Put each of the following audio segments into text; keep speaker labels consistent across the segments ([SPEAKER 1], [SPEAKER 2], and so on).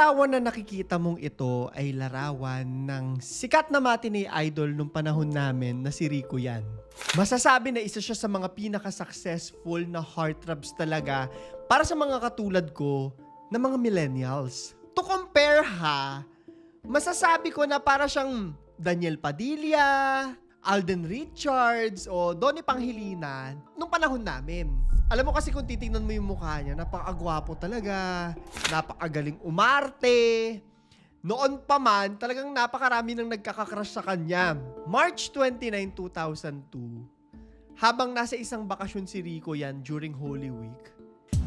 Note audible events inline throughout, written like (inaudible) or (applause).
[SPEAKER 1] larawan na nakikita mong ito ay larawan ng sikat na matinee idol nung panahon namin na si Rico yan. Masasabi na isa siya sa mga pinaka-successful na heartthrobs talaga para sa mga katulad ko na mga millennials. To compare ha, masasabi ko na para siyang Daniel Padilla, Alden Richards, o Donnie Pangilinan nung panahon namin. Alam mo kasi kung titingnan mo yung mukha niya, napakagwapo talaga, napakagaling umarte. Noon pa man, talagang napakarami nang nagkakakrush sa kanya. March 29, 2002, habang nasa isang bakasyon si Rico yan during Holy Week,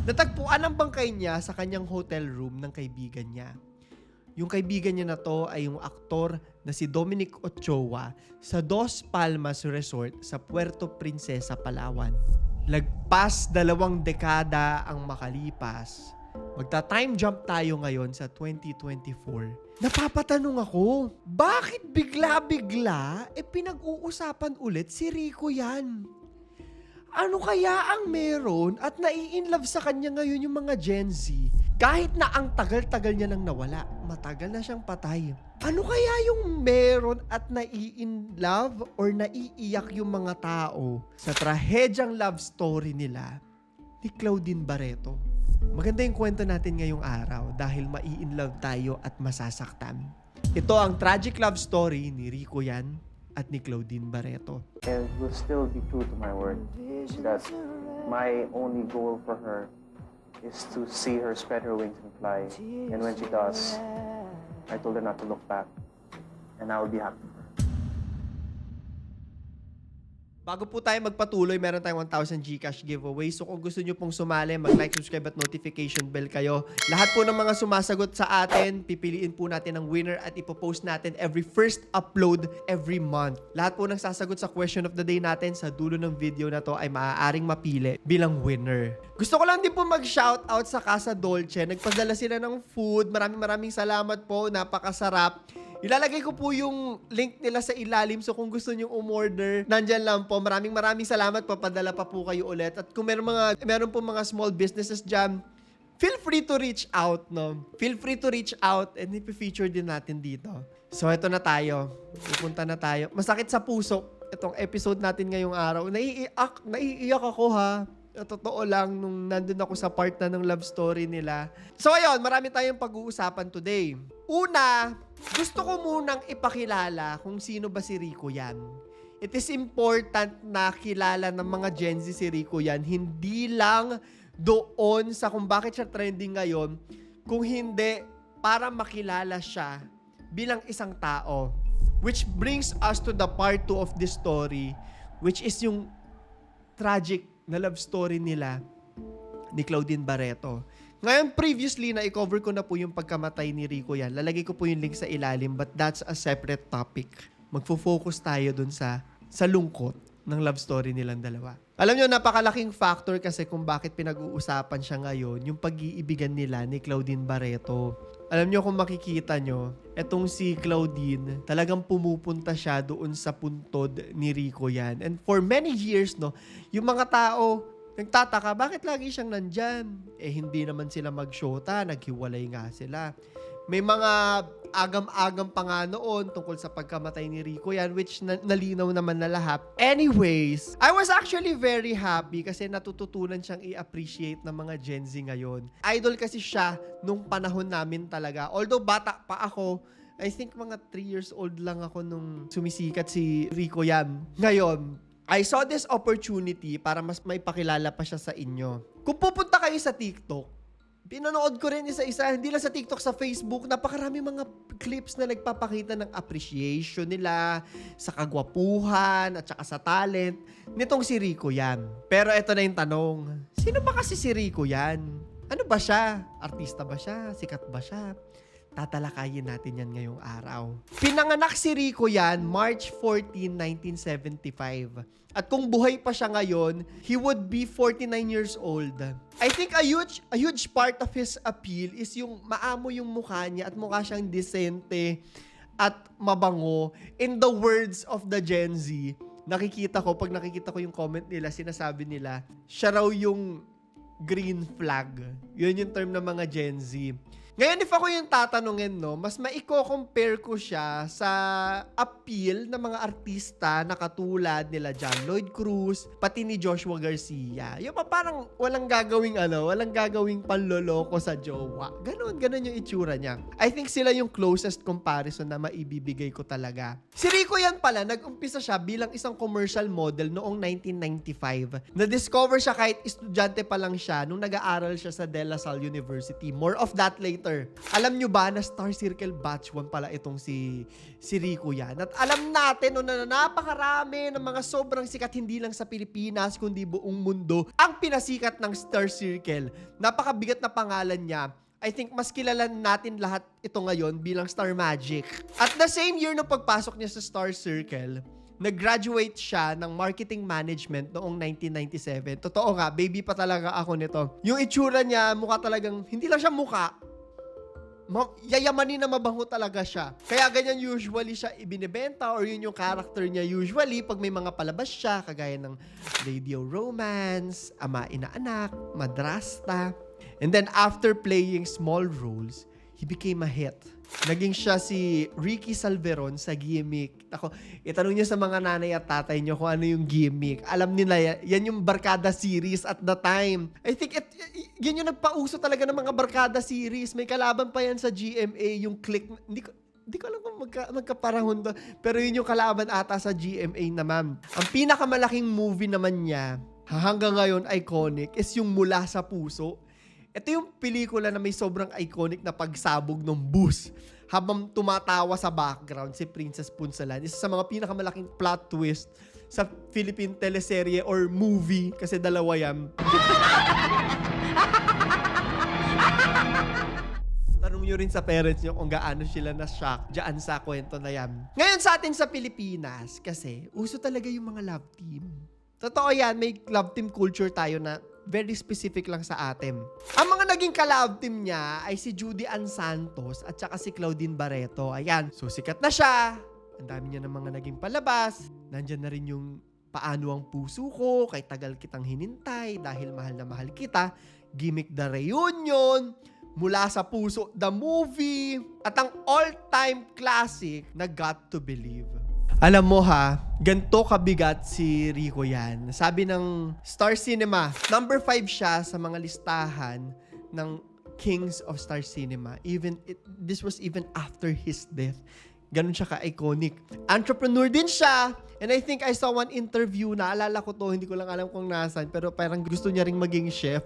[SPEAKER 1] natagpuan ang bangkay niya sa kanyang hotel room ng kaibigan niya. Yung kaibigan niya na to ay yung aktor na si Dominic Ochoa sa Dos Palmas Resort sa Puerto Princesa, Palawan. Lagpas dalawang dekada ang makalipas. Magta-time jump tayo ngayon sa 2024. Napapatanong ako, bakit bigla-bigla e pinag-uusapan ulit si Rico yan? Ano kaya ang meron at nai-inlove sa kanya ngayon yung mga Gen Z? Kahit na ang tagal-tagal niya nang nawala, matagal na siyang patay. Ano kaya yung meron at nai-inlove or naiiyak yung mga tao sa trahedyang love story nila ni Claudine Barreto? Maganda yung kwento natin ngayong araw dahil mai-inlove tayo at masasaktan. Ito ang tragic love story ni Rico Yan at ni Claudine Barreto.
[SPEAKER 2] and will still be true to my word that my only goal for her is to see her spread her wings and fly. And when she does, I told her not to look back, and I will be happy
[SPEAKER 1] Bago po tayo magpatuloy, meron tayong 1,000 Gcash giveaway. So kung gusto nyo pong sumali, mag-like, subscribe at notification bell kayo. Lahat po ng mga sumasagot sa atin, pipiliin po natin ang winner at ipopost natin every first upload every month. Lahat po ng sasagot sa question of the day natin sa dulo ng video na to ay maaaring mapili bilang winner. Gusto ko lang din po mag-shoutout sa Casa Dolce. Nagpadala sila ng food. Maraming maraming salamat po. Napakasarap. Ilalagay ko po yung link nila sa ilalim so kung gusto nyo umorder, nandyan lang po. Maraming maraming salamat po. Padala pa po kayo ulit. At kung meron, mga, meron po mga small businesses dyan, feel free to reach out, no? Feel free to reach out and ipi-feature din natin dito. So, ito na tayo. Pupunta na tayo. Masakit sa puso itong episode natin ngayong araw. Naiiyak, naiiyak ako ha. Totoo lang, nung nandun ako sa part na ng love story nila. So ayun, marami tayong pag-uusapan today. Una, gusto ko munang ipakilala kung sino ba si Rico yan. It is important na kilala ng mga Gen Z si Rico yan. Hindi lang doon sa kung bakit siya trending ngayon, kung hindi para makilala siya bilang isang tao. Which brings us to the part 2 of this story, which is yung tragic na love story nila ni Claudine Barreto. Ngayon, previously, na i-cover ko na po yung pagkamatay ni Rico yan. Lalagay ko po yung link sa ilalim, but that's a separate topic. Magfo-focus tayo dun sa, sa lungkot ng love story nilang dalawa. Alam nyo, napakalaking factor kasi kung bakit pinag-uusapan siya ngayon, yung pag-iibigan nila ni Claudine Barreto. Alam nyo kung makikita nyo, etong si Claudine, talagang pumupunta siya doon sa puntod ni Rico yan. And for many years, no, yung mga tao, nagtataka, bakit lagi siyang nandyan? Eh, hindi naman sila magshota, naghiwalay nga sila. May mga agam-agam pa nga noon tungkol sa pagkamatay ni Rico yan, which na- nalinaw naman na lahat. Anyways, I was actually very happy kasi natututunan siyang i-appreciate ng mga Gen Z ngayon. Idol kasi siya nung panahon namin talaga. Although bata pa ako, I think mga 3 years old lang ako nung sumisikat si Rico yan. Ngayon, I saw this opportunity para mas maipakilala pa siya sa inyo. Kung pupunta kayo sa TikTok, Pinanood ko rin isa-isa, hindi lang sa TikTok, sa Facebook, napakarami mga clips na nagpapakita ng appreciation nila sa kagwapuhan at saka sa talent nitong si Rico yan. Pero ito na yung tanong, sino ba kasi si Rico yan? Ano ba siya? Artista ba siya? Sikat ba siya? Tatalakayin natin yan ngayong araw. Pinanganak si Rico yan March 14, 1975. At kung buhay pa siya ngayon, he would be 49 years old. I think a huge, a huge part of his appeal is yung maamo yung mukha niya at mukha siyang disente at mabango. In the words of the Gen Z, nakikita ko, pag nakikita ko yung comment nila, sinasabi nila, siya raw yung green flag. Yun yung term ng mga Gen Z. Ngayon, if ako yung tatanungin, no, mas maiko-compare ko siya sa appeal ng mga artista na katulad nila John Lloyd Cruz, pati ni Joshua Garcia. Yung pa parang walang gagawing ano, walang gagawing panloloko sa jowa. Ganon, ganon yung itsura niya. I think sila yung closest comparison na maibibigay ko talaga. Si Rico yan pala, nag-umpisa siya bilang isang commercial model noong 1995. Na-discover siya kahit estudyante pa lang siya nung nag-aaral siya sa De La Salle University. More of that later. Alam nyo ba na Star Circle Batch 1 pala itong si, si Rico yan? At alam natin no, na napakarami ng mga sobrang sikat hindi lang sa Pilipinas kundi buong mundo ang pinasikat ng Star Circle. Napakabigat na pangalan niya. I think mas kilala natin lahat ito ngayon bilang Star Magic. At the same year nung pagpasok niya sa Star Circle, nag-graduate siya ng marketing management noong 1997. Totoo nga, baby pa talaga ako nito. Yung itsura niya, mukha talagang, hindi lang siya mukha, ma- yayamanin na mabango talaga siya. Kaya ganyan usually siya ibinebenta or yun yung character niya usually pag may mga palabas siya, kagaya ng radio romance, ama ina anak, madrasta. And then after playing small roles, he became a hit. Naging siya si Ricky Salveron sa gimmick. Ako, itanong niyo sa mga nanay at tatay niyo kung ano yung gimmick. Alam nila yan, yung Barkada series at the time. I think it, yan yung nagpauso talaga ng mga Barkada series. May kalaban pa yan sa GMA, yung click. Hindi ko, hindi ko alam kung magka, magkaparahon doon. Pero yun yung kalaban ata sa GMA naman. Ang pinakamalaking movie naman niya, hanggang ngayon iconic, is yung Mula sa Puso. Ito yung pelikula na may sobrang iconic na pagsabog ng bus habang tumatawa sa background si Princess Punsalan. Isa sa mga pinakamalaking plot twist sa Philippine teleserye or movie kasi dalawa yan. (laughs) Tanong nyo rin sa parents nyo kung gaano sila na-shock dyan sa kwento na yan. Ngayon sa atin sa Pilipinas, kasi uso talaga yung mga love team. Totoo yan, may love team culture tayo na very specific lang sa atin. Ang mga naging ka-love team niya ay si Judy Ann Santos at saka si Claudine Barreto. Ayan, so sikat na siya. Ang dami niya ng mga naging palabas. Nandyan na rin yung Paano ang puso ko, kay tagal kitang hinintay, dahil mahal na mahal kita, Gimmick the Reunion, Mula sa Puso, The Movie, at ang all-time classic na Got to Believe. Alam mo ha, ganto kabigat si Rico yan. Sabi ng Star Cinema, number 5 siya sa mga listahan ng Kings of Star Cinema. Even it, this was even after his death. Ganun siya ka-iconic. Entrepreneur din siya. And I think I saw one interview, naalala ko to, hindi ko lang alam kung nasan, pero parang gusto niya ring maging chef.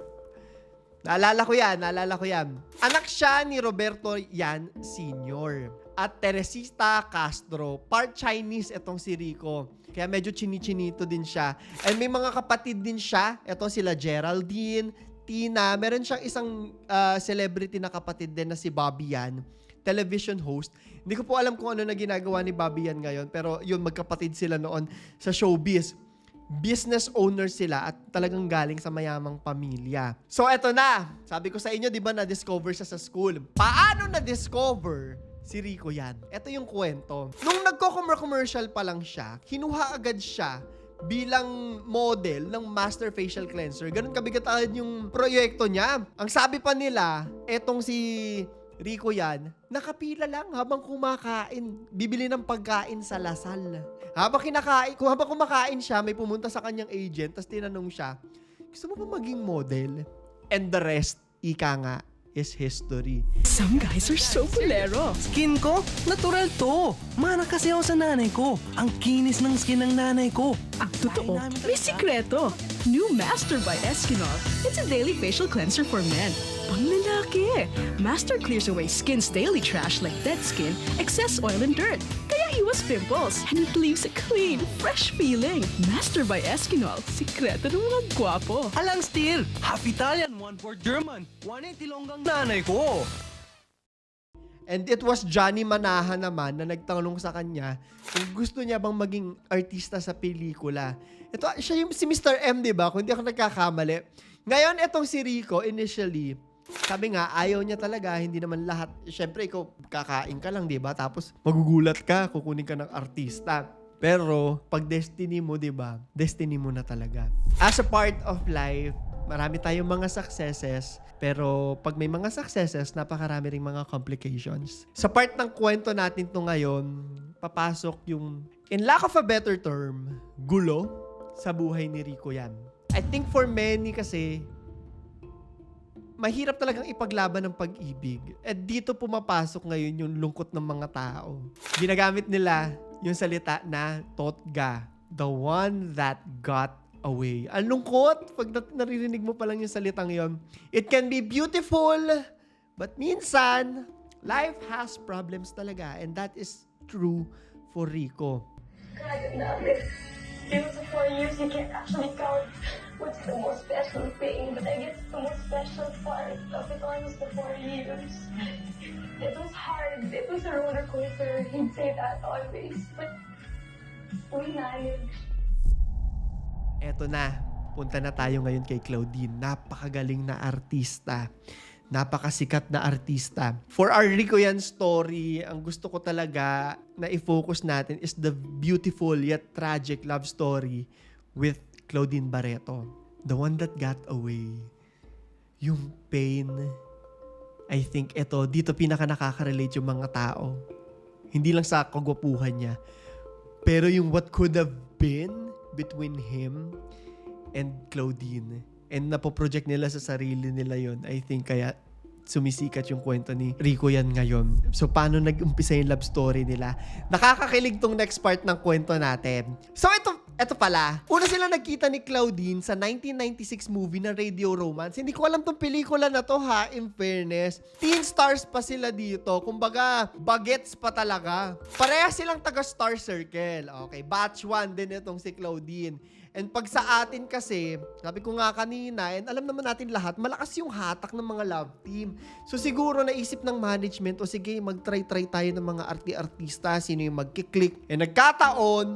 [SPEAKER 1] Naalala ko yan, naalala ko yan. Anak siya ni Roberto Yan Sr. At Teresita Castro. Part Chinese itong si Rico. Kaya medyo chini-chinito din siya. And may mga kapatid din siya. Ito sila Geraldine, Tina. Meron siyang isang ah, celebrity na kapatid din na si Bobby Yan. Television host. Hindi ko po alam kung ano na ginagawa ni Bobby Yan ngayon. Pero yun, magkapatid sila noon sa showbiz business owner sila at talagang galing sa mayamang pamilya. So eto na, sabi ko sa inyo, di ba na-discover siya sa school? Paano na-discover si Rico yan? Ito yung kwento. Nung nagko-commercial pa lang siya, kinuha agad siya bilang model ng Master Facial Cleanser. Ganun kabigat agad yung proyekto niya. Ang sabi pa nila, etong si Rico yan, nakapila lang habang kumakain. Bibili ng pagkain sa Lasal. Habang kinakain, habang kumakain siya, may pumunta sa kanyang agent, tapos tinanong siya, gusto mo ba maging model? And the rest, ika nga, is history.
[SPEAKER 3] Some guys are so bolero.
[SPEAKER 4] Skin ko? Natural to. Mana kasi ako sa nanay ko. Ang kinis ng skin ng nanay ko.
[SPEAKER 3] Ang totoo, may sikreto. New Master by Eskinol. It's a daily facial cleanser for men. Pang lalaki. Master clears away skin's daily trash like dead skin, excess oil and dirt. Kaya iwas pimples. And it leaves a clean, fresh feeling. Master by Eskinol. Sikreto ng mga gwapo.
[SPEAKER 4] Alang steel. Half Italian, one for German. One Ilonggang nanay ko.
[SPEAKER 1] And it was Johnny Manahan naman na nagtanong sa kanya kung gusto niya bang maging artista sa pelikula. Ito, siya yung si Mr. M, di ba? Kung hindi ako nagkakamali. Ngayon, itong si Rico, initially, sabi nga, ayaw niya talaga, hindi naman lahat. Siyempre, ikaw, kakain ka lang, di ba? Tapos, magugulat ka, kukunin ka ng artista. Pero, pag destiny mo, di ba? Destiny mo na talaga. As a part of life, Marami tayong mga successes, pero pag may mga successes, napakarami ring mga complications. Sa part ng kwento natin to ngayon, papasok yung, in lack of a better term, gulo sa buhay ni Rico yan. I think for many kasi, mahirap talagang ipaglaban ng pag-ibig. At dito pumapasok ngayon yung lungkot ng mga tao. Ginagamit nila yung salita na totga, the one that got away. Ang lungkot pag naririnig mo pa lang yung salitang yon. It can be beautiful, but minsan, life has problems talaga. And that is true for Rico.
[SPEAKER 5] God, It was four years, you can't actually count what's the most special thing, but I guess the most special part of it all was the four years. It was hard. It was a roller coaster. He'd say that always, but we managed.
[SPEAKER 1] Eto na, punta na tayo ngayon kay Claudine. Napakagaling na artista. Napakasikat na artista. For our Rico Yan story, ang gusto ko talaga na i-focus natin is the beautiful yet tragic love story with Claudine Barreto. The one that got away. Yung pain. I think ito, dito pinaka nakaka-relate yung mga tao. Hindi lang sa kagwapuhan niya. Pero yung what could have been between him and Claudine. And napoproject nila sa sarili nila yon I think kaya sumisikat yung kwento ni Rico yan ngayon. So, paano nag-umpisa yung love story nila? Nakakakilig tong next part ng kwento natin. So, ito, ito pala. Una sila nagkita ni Claudine sa 1996 movie na Radio Romance. Hindi ko alam tong pelikula na to ha, in fairness. Teen stars pa sila dito. Kumbaga, bagets pa talaga. Pareha silang taga Star Circle. Okay, batch 1 din itong si Claudine. And pag sa atin kasi, sabi ko nga kanina, and alam naman natin lahat, malakas yung hatak ng mga love team. So siguro naisip ng management, o sige, mag-try-try tayo ng mga arti-artista, sino yung magkiklik. And nagkataon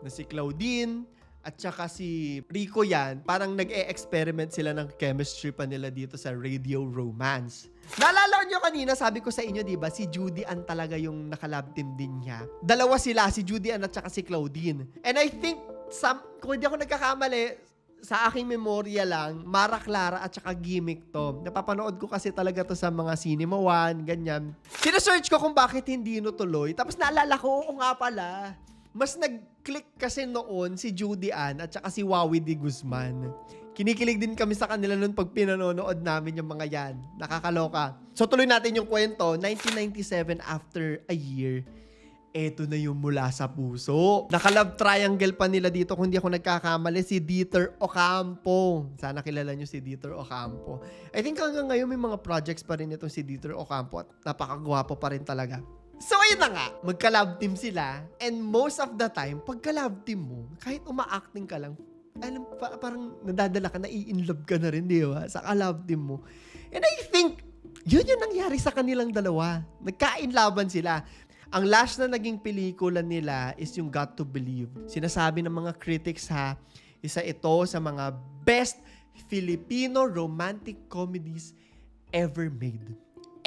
[SPEAKER 1] na si Claudine at saka si Rico yan, parang nag-e-experiment sila ng chemistry pa nila dito sa Radio Romance. Naalala nyo kanina, sabi ko sa inyo, di ba, si Judy Ann talaga yung nakalab team din niya. Dalawa sila, si Judy Ann at saka si Claudine. And I think, some, kung hindi ako nagkakamali, sa aking memorya lang, Mara Clara at saka gimmick to. Napapanood ko kasi talaga to sa mga Cinema One, ganyan. Sinesearch ko kung bakit hindi natuloy. Tapos naalala ko, oo nga pala. Mas nag-click kasi noon si Judy Ann at saka si Wawi de Guzman. Kinikilig din kami sa kanila noon pag pinanonood namin yung mga yan. Nakakaloka. So tuloy natin yung kwento. 1997 after a year, eto na yung mula sa puso. Nakalove triangle pa nila dito kung hindi ako nagkakamali, si Dieter Ocampo. Sana kilala nyo si Dieter Ocampo. I think hanggang ngayon may mga projects pa rin itong si Dieter Ocampo at napakagwapo pa rin talaga. So ayun na nga, magka-love team sila and most of the time, pagka-love team mo, kahit uma-acting ka lang, alam, pa- parang nadadala ka, nai-inlove ka na rin, di ba? Sa ka-love team mo. And I think, yun yung nangyari sa kanilang dalawa. Nagkainlaban sila. Ang last na naging pelikula nila is yung Got to Believe. Sinasabi ng mga critics ha, isa ito sa mga best Filipino romantic comedies ever made.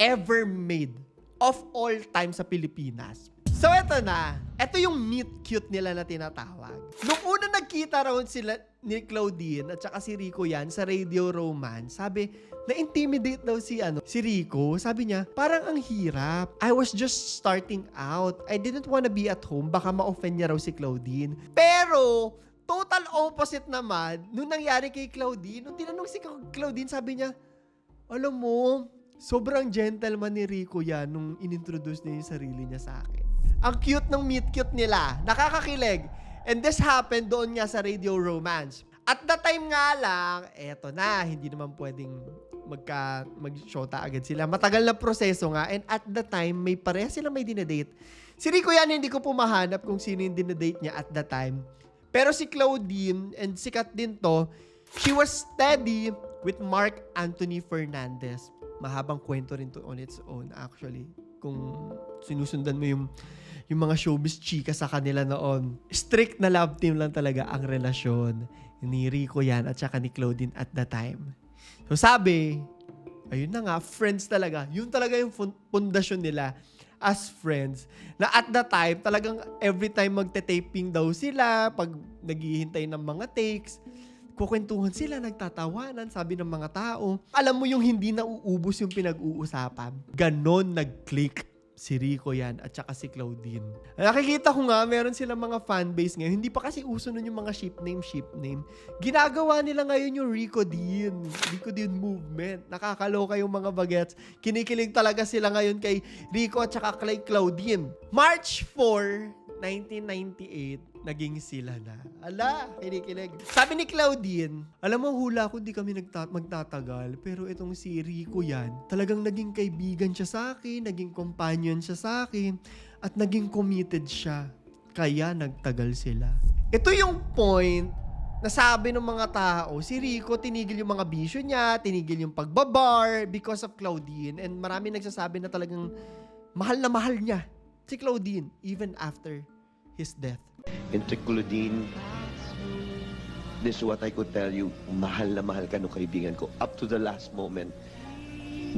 [SPEAKER 1] Ever made. Of all time sa Pilipinas. So eto na. Ito yung meet cute nila na tinatawag. Nung una nagkita raw sila ni Claudine at saka si Rico yan sa Radio Romance, sabi, na-intimidate daw si ano, si Rico. Sabi niya, parang ang hirap. I was just starting out. I didn't wanna be at home. Baka ma-offend niya raw si Claudine. Pero, total opposite naman, nung nangyari kay Claudine, nung tinanong si Claudine, sabi niya, alam mo, sobrang gentleman ni Rico yan nung inintroduce niya yung sarili niya sa akin. Ang cute ng meet cute nila. Nakakakilig. And this happened doon nga sa Radio Romance. At the time nga lang, eto na, hindi naman pwedeng magka, mag-shota agad sila. Matagal na proseso nga. And at the time, may pareha sila may dinedate. Si Rico yan, hindi ko pumahanap kung sino yung dinedate niya at the time. Pero si Claudine, and sikat din to, she was steady with Mark Anthony Fernandez. Mahabang kwento rin to on its own actually. Kung sinusundan mo yung yung mga showbiz chika sa kanila noon. Strict na love team lang talaga ang relasyon ni Rico yan at saka ni Claudine at the time. So sabi, ayun na nga, friends talaga. Yun talaga yung pundasyon nila as friends. Na at the time, talagang every time magte-taping daw sila, pag naghihintay ng mga takes, Nagkukwentuhan sila, nagtatawanan, sabi ng mga tao. Alam mo yung hindi nauubos yung pinag-uusapan. Ganon nag-click si Rico yan at saka si Claudine. Nakikita ko nga, meron silang mga fanbase ngayon. Hindi pa kasi uso nun yung mga ship name, ship name. Ginagawa nila ngayon yung Rico Dean. Rico Dean movement. Nakakaloka yung mga bagets. Kinikilig talaga sila ngayon kay Rico at saka kay Claudine. March 4, 1998, naging sila na. Ala, kinikilig. Sabi ni Claudine, alam mo hula ko di kami nagta- magtatagal, pero itong si Rico yan, talagang naging kaibigan siya sa akin, naging companion siya sa akin, at naging committed siya. Kaya nagtagal sila. Ito yung point na sabi ng mga tao, si Rico tinigil yung mga bisyo niya, tinigil yung pagbabar because of Claudine, and marami nagsasabi na talagang mahal na mahal niya si Claudine even after his death.
[SPEAKER 6] Entre Claudine, this is what I could tell you, mahal na mahal ka nung kaibigan ko. Up to the last moment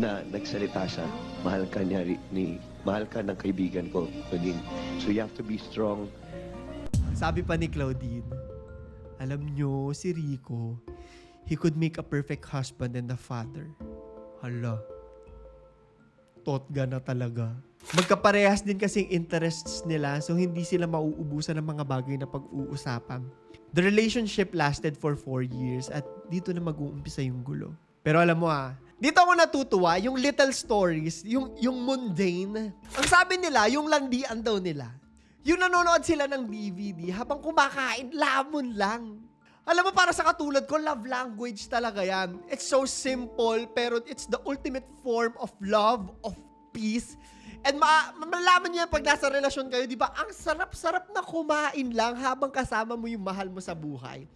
[SPEAKER 6] na nagsalita siya, mahal ka niya, ri- ni, mahal ka ng kaibigan ko, Claudine. So you have to be strong.
[SPEAKER 1] Sabi pa ni Claudine, alam nyo, si Rico, he could make a perfect husband and a father. Hala. Totga na talaga. Magkaparehas din kasing interests nila so hindi sila mauubusan ng mga bagay na pag-uusapan. The relationship lasted for four years at dito na mag-uumpisa yung gulo. Pero alam mo ah, dito ako natutuwa, yung little stories, yung, yung mundane. Ang sabi nila, yung landian daw nila. Yung nanonood sila ng DVD habang kumakain, lamon lang. Alam mo, para sa katulad ko, love language talaga yan. It's so simple, pero it's the ultimate form of love, of peace. And ma malaman niyo yan pag nasa relasyon kayo, di ba? Ang sarap-sarap na kumain lang habang kasama mo yung mahal mo sa buhay.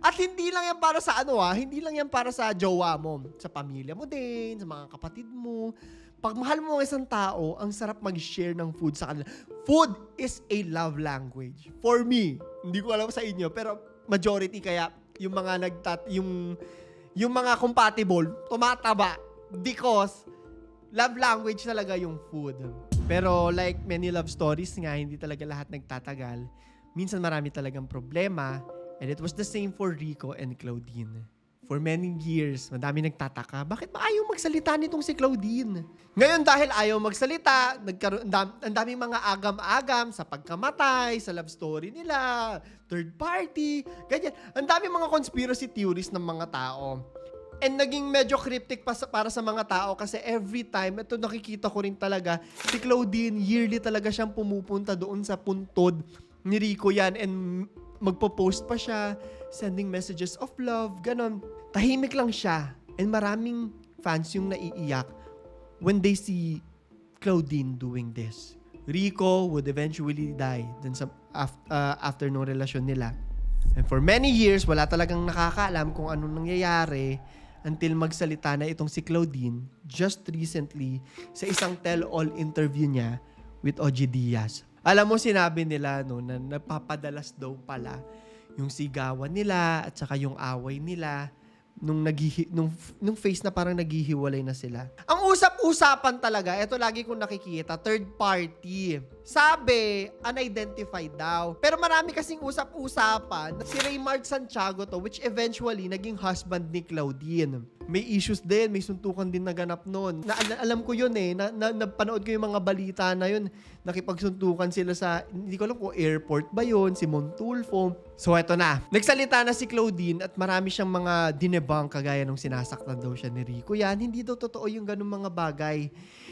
[SPEAKER 1] At hindi lang yan para sa ano ah, hindi lang yan para sa jowa mo, sa pamilya mo din, sa mga kapatid mo. Pag mahal mo ang isang tao, ang sarap mag-share ng food sa kanila. Food is a love language. For me, hindi ko alam sa inyo, pero majority kaya yung mga nagtat yung yung mga compatible tumataba because love language talaga yung food. Pero like many love stories nga, hindi talaga lahat nagtatagal. Minsan marami talagang problema. And it was the same for Rico and Claudine. For many years, madami nagtataka, bakit ba ayaw magsalita nitong si Claudine? Ngayon dahil ayaw magsalita, nagkaroon, ang dam- daming mga agam-agam sa pagkamatay, sa love story nila, third party, ganyan. Ang daming mga conspiracy theories ng mga tao. And naging medyo cryptic pa sa, para sa mga tao kasi every time, ito nakikita ko rin talaga, si Claudine, yearly talaga siyang pumupunta doon sa puntod ni Rico yan and magpo-post pa siya, sending messages of love, ganon. Tahimik lang siya. And maraming fans yung naiiyak when they see Claudine doing this. Rico would eventually die dun sa af- uh, after nung relasyon nila. And for many years, wala talagang nakakaalam kung anong nangyayari until magsalita na itong si Claudine just recently sa isang tell-all interview niya with OG Diaz. Alam mo, sinabi nila no, na napapadalas daw pala yung sigawan nila at saka yung away nila nung naghihi, nung, nung face na parang naghihiwalay na sila. Ang usap-usapan talaga, ito lagi kong nakikita, third party. Sabi, unidentified daw. Pero marami kasing usap-usapan. Si Raymart Santiago to, which eventually naging husband ni Claudine. May issues din, may suntukan din naganap noon. Na, al- alam ko yun eh, na, na, napanood ko yung mga balita na yun. Nakipagsuntukan sila sa, hindi ko alam kung airport ba yun, si Montulfo. So eto na, nagsalita na si Claudine at marami siyang mga dinebunk kagaya nung sinasaktan daw siya ni Rico. Yan, hindi daw totoo yung ganung mga bagay.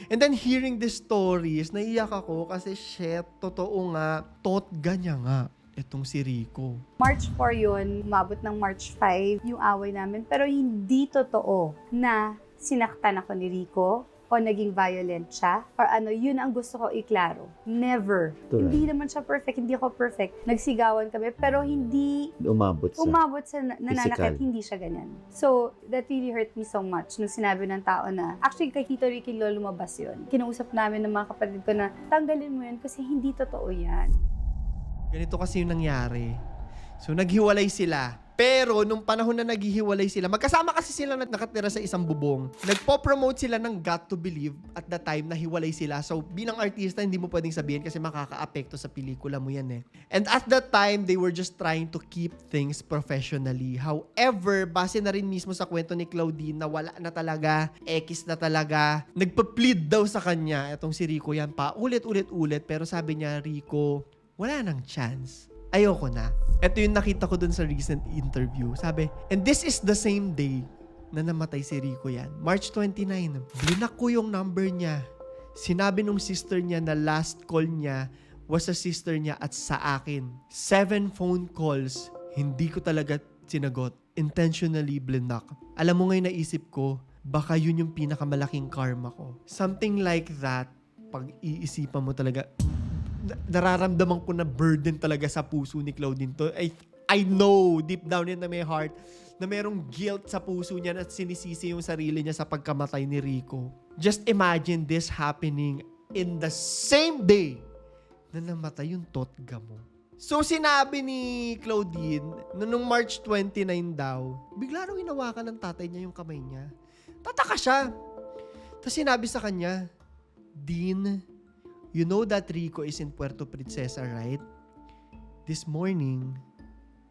[SPEAKER 1] And then hearing these stories, naiyak ako kasi shit, totoo nga, tot ganya nga itong si Rico.
[SPEAKER 7] March 4 yun, umabot ng March 5 yung away namin. Pero hindi totoo na sinaktan ako ni Rico o naging violent siya or ano, yun ang gusto ko iklaro. Never. Hindi naman siya perfect, hindi ako perfect. Nagsigawan kami, pero hindi
[SPEAKER 8] umabot sa...
[SPEAKER 7] umabot sa na- nananakit,
[SPEAKER 8] Physical.
[SPEAKER 7] hindi siya ganyan. So, that really hurt me so much nung sinabi ng tao na, actually, kay Tito Ricky Lo lumabas yun. Kinausap namin ng mga kapatid ko na, tanggalin mo yun kasi hindi totoo yan.
[SPEAKER 1] Ganito kasi yung nangyari. So, naghiwalay sila. Pero, nung panahon na naghihiwalay sila, magkasama kasi sila na nakatira sa isang bubong. Nagpo-promote sila ng Got to Believe at the time na hiwalay sila. So, bilang artista, hindi mo pwedeng sabihin kasi makaka-apekto sa pelikula mo yan eh. And at that time, they were just trying to keep things professionally. However, base na rin mismo sa kwento ni Claudine na wala na talaga, X na talaga, nagpa-plead daw sa kanya, itong si Rico yan pa, ulit-ulit-ulit. Pero sabi niya, Rico, wala nang chance. Ayoko na. Ito yung nakita ko dun sa recent interview. Sabi, and this is the same day na namatay si Rico yan. March 29. Blinak ko yung number niya. Sinabi nung sister niya na last call niya was sa sister niya at sa akin. Seven phone calls. Hindi ko talaga sinagot. Intentionally blinak. Alam mo ngayon naisip ko, baka yun yung pinakamalaking karma ko. Something like that, pag iisipan mo talaga, nararamdaman ko na burden talaga sa puso ni Claudine to. I, I know deep down in my heart na merong guilt sa puso niya at sinisisi yung sarili niya sa pagkamatay ni Rico. Just imagine this happening in the same day na namatay yung Totga mo. So sinabi ni Claudine na nung March 29 daw, bigla raw hinawakan ng tatay niya yung kamay niya. Tataka siya. Tapos sinabi sa kanya, Dean, You know that Rico is in Puerto Princesa, right? This morning,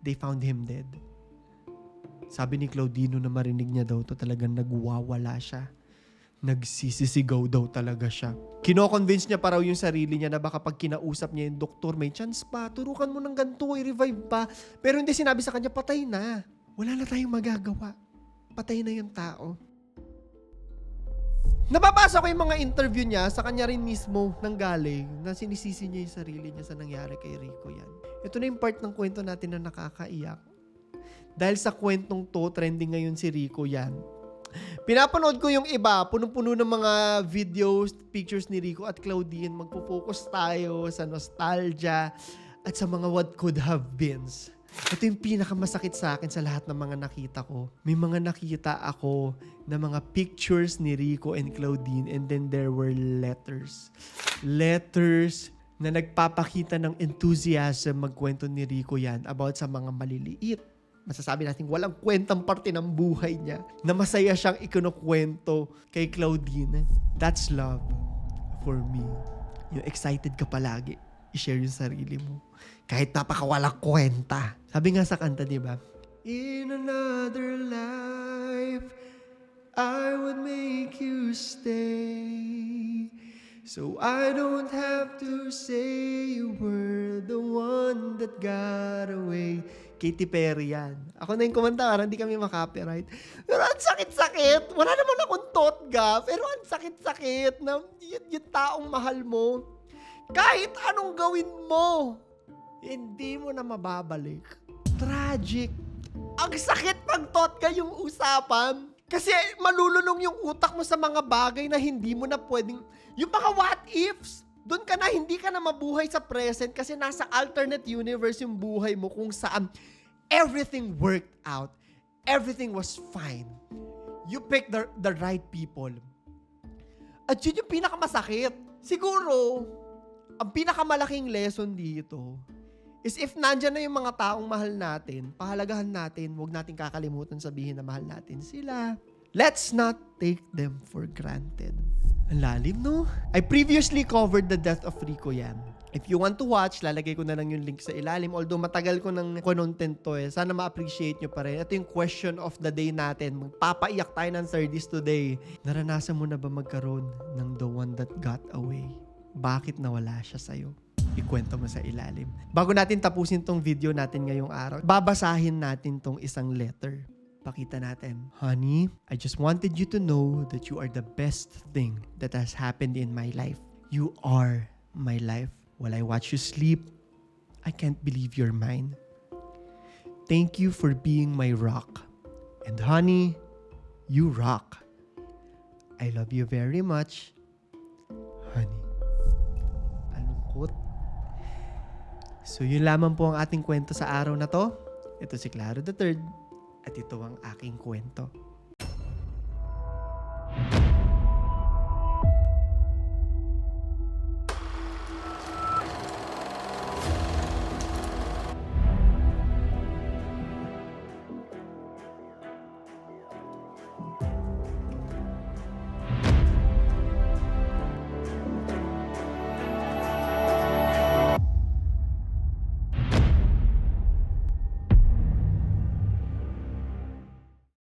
[SPEAKER 1] they found him dead. Sabi ni Claudino na marinig niya daw to talagang nagwawala siya. Nagsisisigaw daw talaga siya. Kino-convince niya pa raw yung sarili niya na baka pag kinausap niya yung doktor, may chance pa, turukan mo ng ganito, i-revive pa. Pero hindi sinabi sa kanya, patay na. Wala na tayong magagawa. Patay na yung tao. Nababasa ko yung mga interview niya sa kanya rin mismo nang galing na sinisisi niya yung sarili niya sa nangyari kay Rico yan. Ito na yung part ng kwento natin na nakakaiyak. Dahil sa kwentong to, trending ngayon si Rico yan. Pinapanood ko yung iba, punong-puno ng mga videos, pictures ni Rico at Claudine. Magpo-focus tayo sa nostalgia at sa mga what could have beens. Ito yung pinakamasakit sa akin sa lahat ng mga nakita ko. May mga nakita ako na mga pictures ni Rico and Claudine and then there were letters. Letters na nagpapakita ng enthusiasm magkwento ni Rico yan about sa mga maliliit. Masasabi natin walang kwentang parte ng buhay niya na masaya siyang ikinukwento kay Claudine. That's love for me. Yung excited ka palagi i-share yung sarili mo. Kahit napakawalang kwenta. Sabi nga sa kanta, di ba? In another life, I would make you stay. So I don't have to say you were the one that got away. Katy Perry yan. Ako na yung kumanta, parang hindi kami makapiright. Pero ang sakit-sakit. Wala naman akong totga. Pero ang sakit-sakit na yun, yung taong mahal mo. Kahit anong gawin mo, hindi mo na mababalik. Tragic. Ang sakit pag totga yung usapan. Kasi malulunong yung utak mo sa mga bagay na hindi mo na pwedeng... Yung mga what ifs, doon ka na, hindi ka na mabuhay sa present kasi nasa alternate universe yung buhay mo kung saan everything worked out. Everything was fine. You picked the, the right people. At yun yung pinakamasakit. Siguro, ang pinakamalaking lesson dito is if nandyan na yung mga taong mahal natin, pahalagahan natin, huwag natin kakalimutan sabihin na mahal natin sila. Let's not take them for granted. Ang lalim, no? I previously covered the death of Rico yan. If you want to watch, lalagay ko na lang yung link sa ilalim. Although matagal ko nang content to eh. Sana ma-appreciate nyo pa rin. Ito yung question of the day natin. Magpapaiyak tayo ng 30s today. Naranasan mo na ba magkaroon ng the one that got away? Bakit nawala siya sa'yo? Ikwento mo sa ilalim. Bago natin tapusin tong video natin ngayong araw, babasahin natin tong isang letter. Pakita natin. Honey, I just wanted you to know that you are the best thing that has happened in my life. You are my life. While I watch you sleep, I can't believe you're mine. Thank you for being my rock. And honey, you rock. I love you very much. Honey. So yun lamang po ang ating kwento sa araw na to. Ito si Claro the Third at ito ang aking kwento.